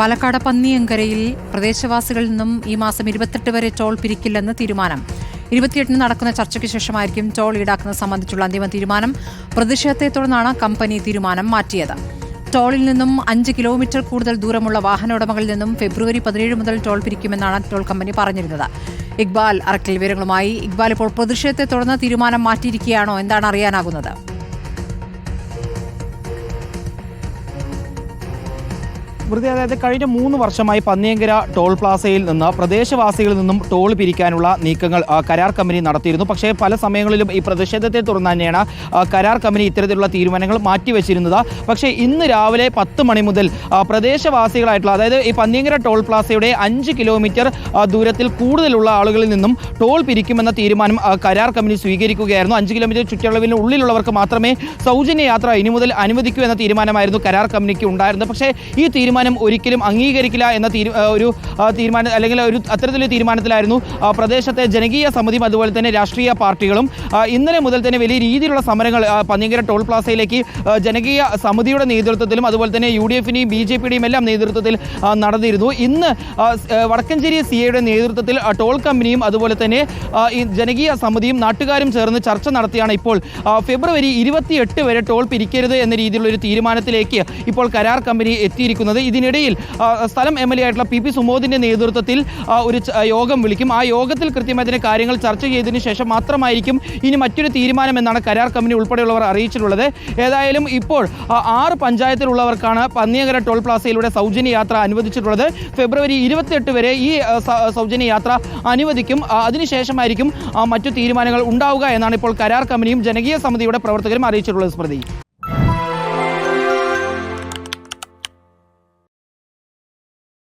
പാലക്കാട് പന്നിയങ്കരയിൽ പ്രദേശവാസികളിൽ നിന്നും ഈ മാസം ഇരുപത്തെട്ട് വരെ ടോൾ പിരിക്കില്ലെന്ന് തീരുമാനം. ഇരുപത്തിയെട്ടിന് നടക്കുന്ന ചർച്ചയ്ക്ക് ശേഷമായിരിക്കും ടോൾ ഈടാക്കുന്നത് സംബന്ധിച്ചുള്ള അന്തിമ തീരുമാനം. പ്രതിഷേധത്തെ തുടർന്നാണ് കമ്പനി തീരുമാനം മാറ്റിയത്. ടോളിൽ നിന്നും അഞ്ച് കിലോമീറ്റർ കൂടുതൽ ദൂരമുള്ള വാഹന ഉടമകളിൽ നിന്നും ഫെബ്രുവരി പതിനേഴ് മുതൽ ടോൾ പിരിക്കുമെന്നാണ് ടോൾ കമ്പനി പറഞ്ഞിരുന്നത്. ഇക്ബാൽ അറക്കൽ വിവരങ്ങളുമായി. ഇക്ബാൽ ഇപ്പോൾ പ്രതിഷേധത്തെ തുടർന്ന് തീരുമാനം മാറ്റിയിരിക്കുകയാണോ? എന്താണ് അറിയാനാകുന്നത്? വൃത്തി അതായത് കഴിഞ്ഞ മൂന്ന് വർഷമായി പന്നിയങ്കര ടോൾ പ്ലാസയിൽ നിന്ന് പ്രദേശവാസികളിൽ നിന്നും ടോൾ പിരിക്കാനുള്ള നീക്കങ്ങൾ കരാർ കമ്പനി നടത്തിയിരുന്നു. പക്ഷേ പല സമയങ്ങളിലും ഈ പ്രതിഷേധത്തെ തുടർന്ന് തന്നെയാണ് കരാർ കമ്പനി ഇത്തരത്തിലുള്ള തീരുമാനങ്ങൾ മാറ്റിവെച്ചിരുന്നത്. പക്ഷേ ഇന്ന് രാവിലെ പത്ത് മണി മുതൽ പ്രദേശവാസികളായിട്ടുള്ള അതായത് ഈ പന്നിയങ്കര ടോൾ പ്ലാസയുടെ അഞ്ച് കിലോമീറ്റർ ദൂരത്തിൽ കൂടുതലുള്ള ആളുകളിൽ നിന്നും ടോൾ പിരിക്കുമെന്ന തീരുമാനം കരാർ കമ്പനി സ്വീകരിക്കുകയായിരുന്നു. അഞ്ച് കിലോമീറ്റർ ചുറ്റളവിന് ഉള്ളിലുള്ളവർക്ക് മാത്രമേ സൗജന്യ യാത്ര ഇനി മുതൽ അനുവദിക്കൂ എന്ന തീരുമാനമായിരുന്നു കരാർ കമ്പനിക്ക് ഉണ്ടായിരുന്നത്. പക്ഷേ ഈ തീരുമാനം ഒരിക്കലും അംഗീകരിക്കില്ല എന്ന തീരു ഒരു തീരുമാനം അല്ലെങ്കിൽ ഒരു അത്തരത്തിലൊരു തീരുമാനത്തിലായിരുന്നു പ്രദേശത്തെ ജനകീയ സമിതിയും അതുപോലെ തന്നെ രാഷ്ട്രീയ പാർട്ടികളും. ഇന്നലെ മുതൽ തന്നെ വലിയ രീതിയിലുള്ള സമരങ്ങൾ പന്നിങ്കര ടോൾ പ്ലാസയിലേക്ക് ജനകീയ സമിതിയുടെ നേതൃത്വത്തിലും അതുപോലെ തന്നെ യു ഡി എഫിന്റെയും ബി ജെ പിയുടെയും എല്ലാം നേതൃത്വത്തിൽ നടന്നിരുന്നു. ഇന്ന് വടക്കഞ്ചേരി സി എയുടെ നേതൃത്വത്തിൽ ടോൾ കമ്പനിയും അതുപോലെ തന്നെ ഈ ജനകീയ സമിതിയും നാട്ടുകാരും ചേർന്ന് ചർച്ച നടത്തിയാണ് ഇപ്പോൾ ഫെബ്രുവരി ഇരുപത്തിയെട്ട് വരെ ടോൾ പിരിക്കരുത് എന്ന രീതിയിലുള്ള ഒരു തീരുമാനത്തിലേക്ക് ഇപ്പോൾ കരാർ കമ്പനി എത്തിയിരിക്കുന്നത്. ഇതിനിടയിൽ സ്ഥലം എം എൽ എ ആയിട്ടുള്ള പി പി സുമോദിന്റെ നേതൃത്വത്തിൽ ഒരു യോഗം വിളിക്കും. ആ യോഗത്തിൽ കൃത്യമായി തന്നെ കാര്യങ്ങൾ ചർച്ച ചെയ്തതിന് ശേഷം മാത്രമായിരിക്കും ഇനി മറ്റൊരു തീരുമാനം എന്നാണ് കരാർ കമ്പനി ഉൾപ്പെടെയുള്ളവർ അറിയിച്ചിട്ടുള്ളത്. ഏതായാലും ഇപ്പോൾ ആറ് പഞ്ചായത്തിലുള്ളവർക്കാണ് പന്നിയകര ടോൾ പ്ലാസയിലൂടെ സൗജന്യ യാത്ര അനുവദിച്ചിട്ടുള്ളത്. ഫെബ്രുവരി ഇരുപത്തെട്ട് വരെ ഈ സൗജന്യ യാത്ര അനുവദിക്കും. അതിനുശേഷമായിരിക്കും മറ്റു തീരുമാനങ്ങൾ ഉണ്ടാവുക എന്നാണ് ഇപ്പോൾ കരാർ കമ്പനിയും ജനകീയ സമിതിയുടെ പ്രവർത്തകരും അറിയിച്ചിട്ടുള്ളത് സ്മൃതി.